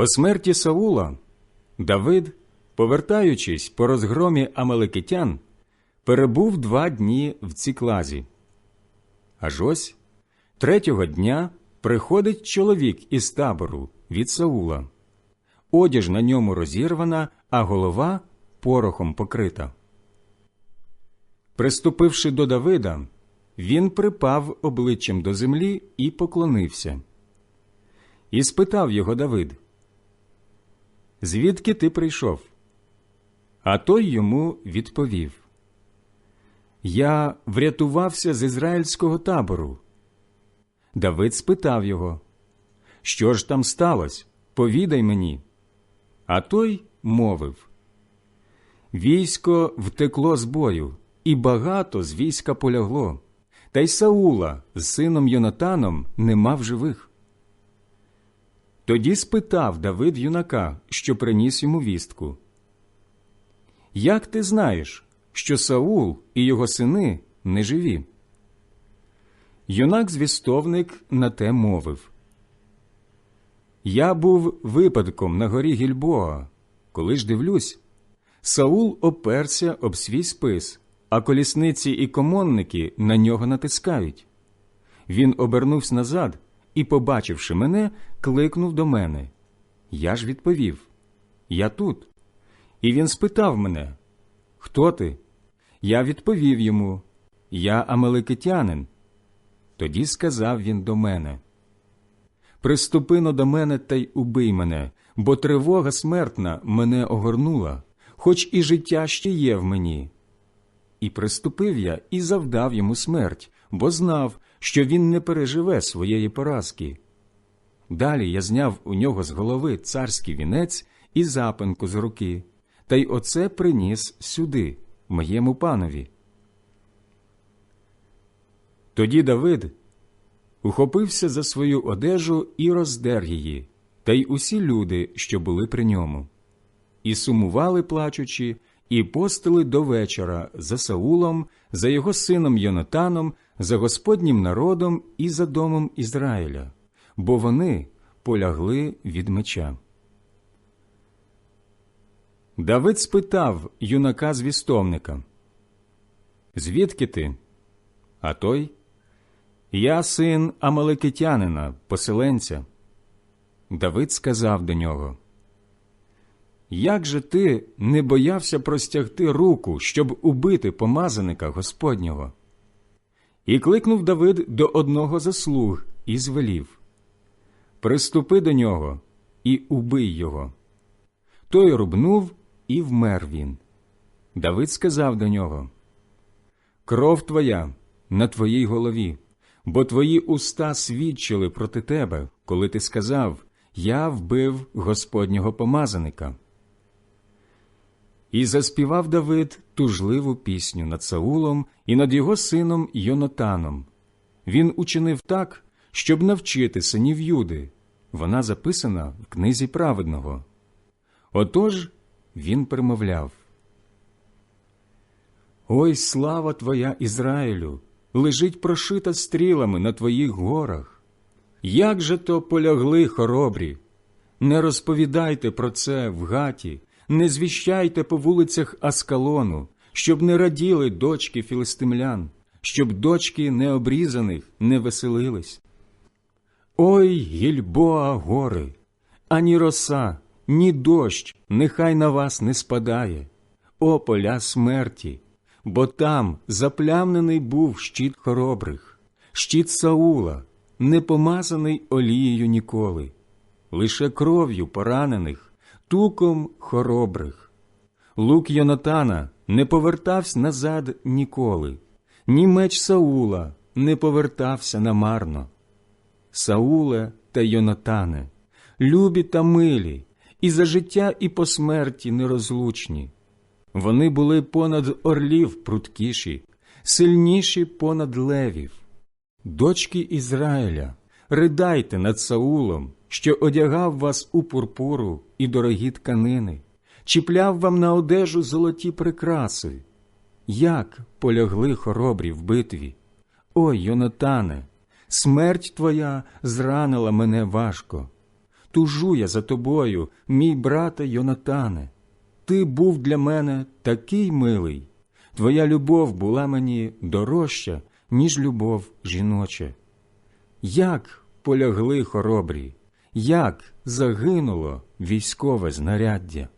По смерті Саула Давид, повертаючись по розгромі Амалекитян, перебув два дні в Ціклазі. Аж ось третього дня приходить чоловік із табору від Саула. Одяж на ньому розірвана, а голова порохом покрита. Приступивши до Давида, він припав обличчям до землі і поклонився. І спитав його Давид, Звідки ти прийшов? А той йому відповів Я врятувався з ізраїльського табору. Давид спитав його, Що ж там сталося? Повідай мені. А той мовив Військо втекло з бою, і багато з війська полягло, та й Саула з сином Йонатаном нема в живих. Тоді спитав Давид юнака, що приніс йому вістку. Як ти знаєш, що Саул і його сини не живі? Юнак звістовник на те мовив Я був випадком на горі Гільбоа, коли ж дивлюсь, Саул оперся об свій спис, а колісниці і комонники на нього натискають. Він обернувся назад і, побачивши мене, кликнув до мене. Я ж відповів Я тут. І він спитав мене Хто ти? Я відповів йому Я амеликитянин. Тоді сказав він до мене Приступино до мене та й убий мене, бо тривога смертна мене огорнула, хоч і життя ще є в мені. І приступив я і завдав йому смерть, бо знав, що він не переживе своєї поразки. Далі я зняв у нього з голови царський вінець і запинку з руки, та й оце приніс сюди, моєму панові. Тоді Давид ухопився за свою одежу і роздер її, та й усі люди, що були при ньому, і сумували, плачучи, і постили до вечора за Саулом, за його сином Йонатаном, за Господнім народом і за домом Ізраїля, бо вони полягли від меча. Давид спитав юнака звістовника, Звідки ти? А той Я син Амалекитянина, поселенця. Давид сказав до нього Як же ти не боявся простягти руку, щоб убити помазаника Господнього? І кликнув Давид до одного заслуг і звелів Приступи до нього і убий його. Той рубнув і вмер він. Давид сказав до нього Кров твоя на твоїй голові, бо твої уста свідчили проти тебе, коли ти сказав Я вбив Господнього помазаника. І заспівав Давид тужливу пісню над Саулом і над його сином Йонатаном. Він учинив так, щоб навчити синів Юди. Вона записана в книзі праведного. Отож він примовляв Ой, слава Твоя Ізраїлю! Лежить прошита стрілами на твоїх горах. Як же то полягли хоробрі? Не розповідайте про це в гаті, не звіщайте по вулицях Аскалону, щоб не раділи дочки філистимлян, щоб дочки необрізаних не веселились. Ой, гільбоа гори, ані роса, ні дощ нехай на вас не спадає, о поля смерті, бо там заплямнений був щит хоробрих, щит Саула, не помазаний олією ніколи, лише кров'ю поранених, туком хоробрих. Лук Йонатана не повертався назад ніколи, ні меч Саула не повертався намарно. Сауле та Йонатане, любі та милі, і за життя, і по смерті нерозлучні. Вони були понад орлів пруткіші, сильніші понад левів. Дочки Ізраїля, ридайте над Саулом, що одягав вас у пурпуру і дорогі тканини, чіпляв вам на одежу золоті прикраси. Як полягли хоробрі в битві? Ой, Йонатане, смерть твоя зранила мене важко. Тужу я за тобою, мій брате Йонатане. Ти був для мене такий милий, твоя любов була мені дорожча, ніж любов жіноча. Як полягли хоробрі, як загинуло військове знаряддя.